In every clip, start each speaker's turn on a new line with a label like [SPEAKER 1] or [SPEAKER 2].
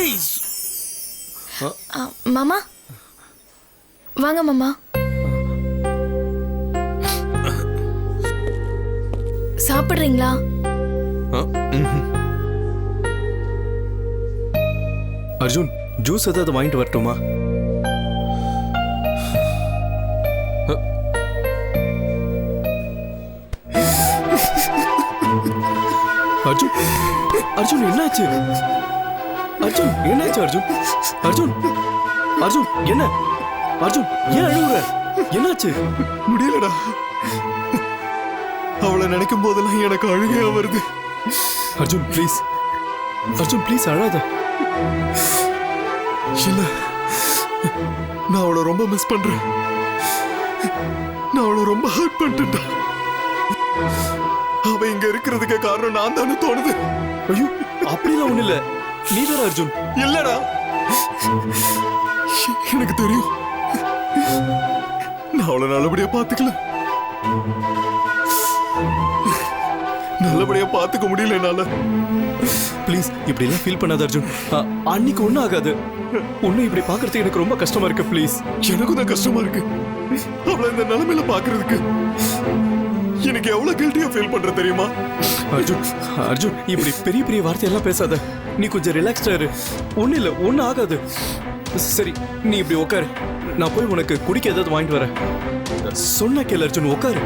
[SPEAKER 1] ஏய்
[SPEAKER 2] ஆ, மாமா வாங்க மாமா சாப்பிடுறீங்களா?
[SPEAKER 1] அர்ஜுன் ஜூஸ் ஏதாவது வாங்கிட்டு வரட்டுமா? அர்ஜுன் அர்ஜுன் என்னாச்சு? அர்ஜுன் என்னாச்சு அர்ஜுன்? அர்ஜுன் அர்ஜுன் என்ன? அர்ஜுன் ஏன் அழுகுற என்னாச்சு?
[SPEAKER 3] முடியலடா. அவளை நினைக்கும் போதெல்லாம் எனக்கு அழுகையா வருது.
[SPEAKER 1] அர்ஜுன் ப்ளீஸ் அர்ஜுன் ப்ளீஸ் அழாத.
[SPEAKER 3] இல்ல. நான் அவளை ரொம்ப மிஸ் பண்றேன். நான் அவளை ரொம்ப ஹர்ட் பண்ணிட்டேன்டா அவ இங்க இருக்கிறதுக்கு காரணம் நான் தானே தோணுது.
[SPEAKER 1] ஐயோ அப்படிலாம் ஒண்ணு இல்ல. நீ அர்ஜுன்?
[SPEAKER 3] இல்லடா. எனக்கு தெரியும். நான் அவளை நல்லபடியா பாத்துக்கல நல்லபடியா பாத்துக்க முடியல என்னால.
[SPEAKER 1] ப்ளீஸ் இப்படி எல்லாம் ஃபீல் பண்ணாத அர்ஜுன். அன்னைக்கு ஒண்ணும் ஆகாது. உன்னை இப்படி பார்க்கறதுக்கு எனக்கு ரொம்ப கஷ்டமா இருக்கு ப்ளீஸ்
[SPEAKER 3] எனக்கும் தான் கஷ்டமா இருக்கு. அவளை இந்த நிலைமையில பாக்குறதுக்கு எனக்கு எவ்வளவு கில்ட்டியா ஃபீல் பண்ற தெரியுமா?
[SPEAKER 1] அர்ஜுன் அர்ஜுன் இப்படி பெரிய பெரிய வார்த்தையெல்லாம் பேசாத. நீ கொஞ்சம் ரிலாக்ஸ்டா இரு. ஒண்ணு இல்ல ஒன்றும் ஆகாது. சரி நீ இப்படி உட்காரு. நான் போய் உனக்கு குடிக்க ஏதாவது வாங்கிட்டு வரேன். சொன்ன கேள் அர்ஜுன் உட்காரு.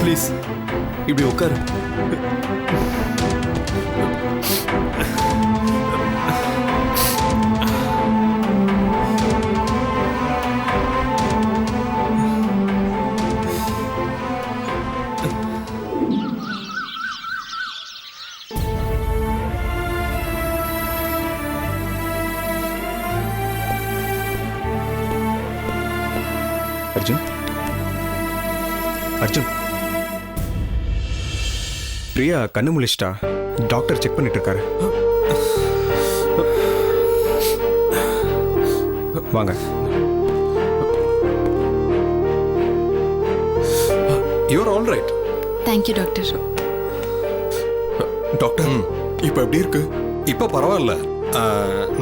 [SPEAKER 1] ப்ளீஸ் இப்படி உட்காரு.
[SPEAKER 4] அர்ஜுன். அர்ஜுன். பிரியா கண்ணு முழிச்சிட்டா. டாக்டர் செக் பண்ணிட்டு இருக்காரு வாங்க
[SPEAKER 3] you are all right
[SPEAKER 2] thank you doctor
[SPEAKER 3] doctor இப்ப எப்படி இருக்கு?
[SPEAKER 5] இப்ப பரவாயில்ல.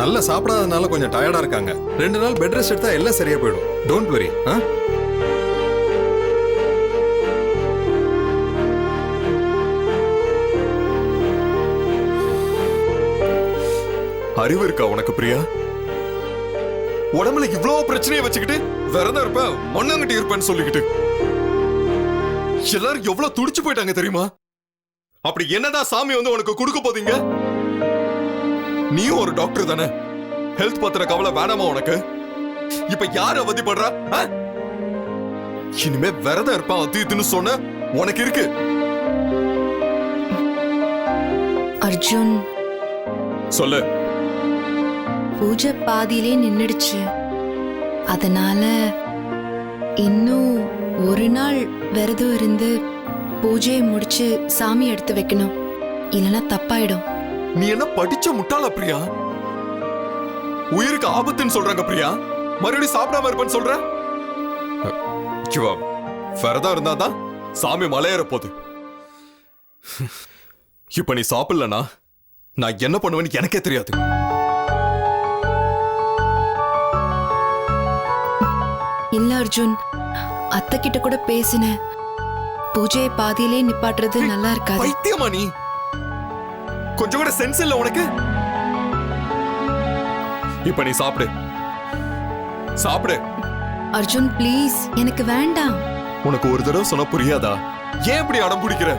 [SPEAKER 5] நல்லா சாப்பிடாதனால கொஞ்சம் டயர்டா இருக்காங்க. ரெண்டு நாள் பெட் ரெஸ்ட் எடுத்தா எல்லாம் சரியா போயிடும். டோன்ட் வரி ஆ?
[SPEAKER 3] அறிவு இருக்கா உனக்கு பிரியா? உடம்புல இவ்ளோ பிரச்சனையை வச்சுக்கிட்டு விரதம் இருப்ப மண்ணாங்கட்டி இருப்பேன்னு சொல்லிக்கிட்டு. எல்லாரும் எவ்வளவு துடிச்சு போயிட்டாங்க தெரியுமா? அப்படி என்னதான் சாமி வந்து உனக்கு கொடுக்க போதீங்க? நீயும் ஒரு டாக்டர் தானே. ஹெல்த் பத்திர கவலை வேணாமா உனக்கு? இப்ப யார் அவதிப்படுறா? இனிமே விரதம் இருப்பான் அது இதுன்னு சொன்ன உனக்கு இருக்கு.
[SPEAKER 6] அர்ஜுன்.
[SPEAKER 3] சொல்லு.
[SPEAKER 6] பூஜை பாதியிலே நின்னுடுச்சு. அதனால இன்னும் ஒரு நாள் விரதம் இருந்து பூஜையை முடிச்சு சாமி எடுத்து வைக்கணும். இல்லைன்னா தப்பாயிடும்.
[SPEAKER 3] நீ என்ன படிச்ச முட்டாளா பிரியா? உயிருக்கு ஆபத்துன்னு சொல்றாங்க பிரியா? மறுபடியும் சாப்பிடாம இருப்பேன்னு சொல்ற? சிவா விரதம் இருந்தாதான் சாமி மலையேற போகுது. இப்ப நீ சாப்பிடலனா நான் என்ன பண்ணுவேன்னு எனக்கே தெரியாது.
[SPEAKER 6] இல்ல அர்ஜுன். அத்தை கிட்ட கூட பேசினேன் பூஜையை பாதியிலே நிப்பாட்டுறது நல்லா இருக்காது.
[SPEAKER 3] பைத்தியமா நீ? கொஞ்சம் கூட சென்ஸ் இல்ல உனக்கு? இப்ப நீ சாப்பிடு. சாப்பிடு.
[SPEAKER 6] அர்ஜுன் ப்ளீஸ் எனக்கு வேண்டாம்.
[SPEAKER 3] உனக்கு ஒரு தடவை சொன்னா புரியாதா? ஏன் இப்படி அடம் பிடிக்கிற?